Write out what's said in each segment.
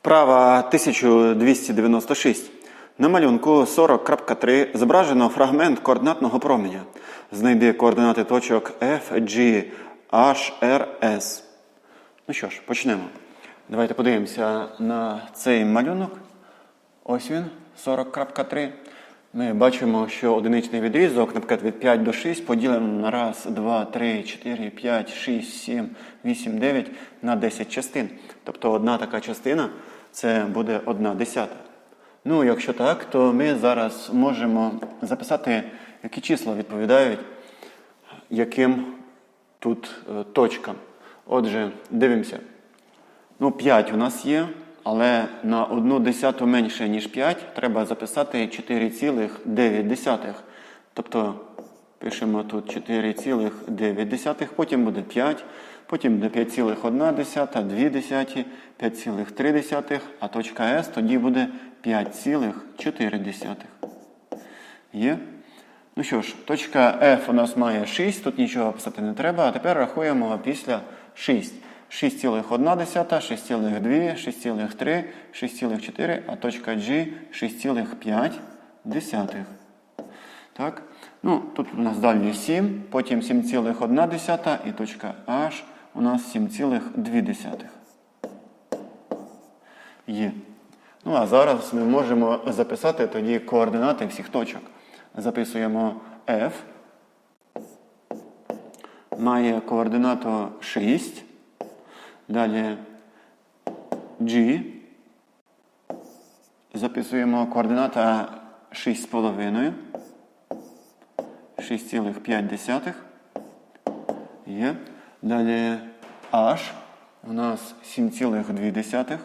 Вправа 1296. На малюнку 40.3 зображено фрагмент координатного променя. Знайди координати точок F, G, H, R, S. Ну що ж, почнемо. Давайте подивимося на цей малюнок. Ось він, 40.3. Ми бачимо, що одиничний відрізок, наприклад, від 5 до 6 поділено на раз, 2, 3, 4, 5, 6, 7, 8, 9 на 10 частин. Тобто одна така частина це буде одна десята. Ну, якщо так, то ми зараз можемо записати, які числа відповідають яким тут е, точкам. Отже, дивимося. Ну, 5 у нас є, але на одну десяту менше, ніж 5, треба записати 4,9. Тобто пишемо тут 4,9, потім буде 5, потім буде 5,1, 2 5,3, а точка С тоді буде 5,4. Є? Ну що ж, точка F у нас має 6, тут нічого писати не треба, а тепер рахуємо після 6. 6,1, 6,2, 6,3, 6,4, а точка G 6,5. Так? Ну, тут у нас далі 7, потім 7,1 і точка H у нас 7,2. Є. Ну, а зараз ми можемо записати тоді координати всіх точок. Записуємо F. Має координату 6. Далі G. Записуємо координата 6,5. 6,5. Є. Далі H. У нас 7,2.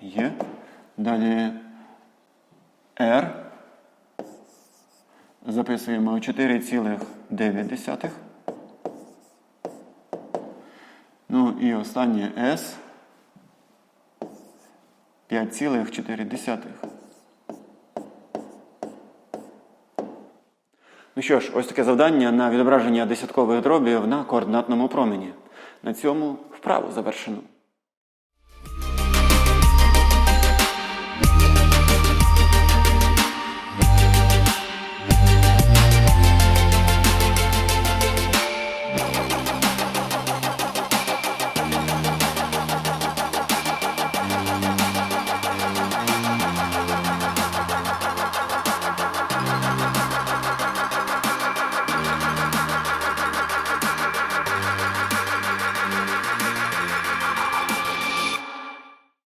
Є. Далі R. Записуємо 4,9. Ну і останнє S. 5,4. Ну що ж, ось таке завдання на відображення десяткових дробів на координатному промені. На цьому вправу завершено.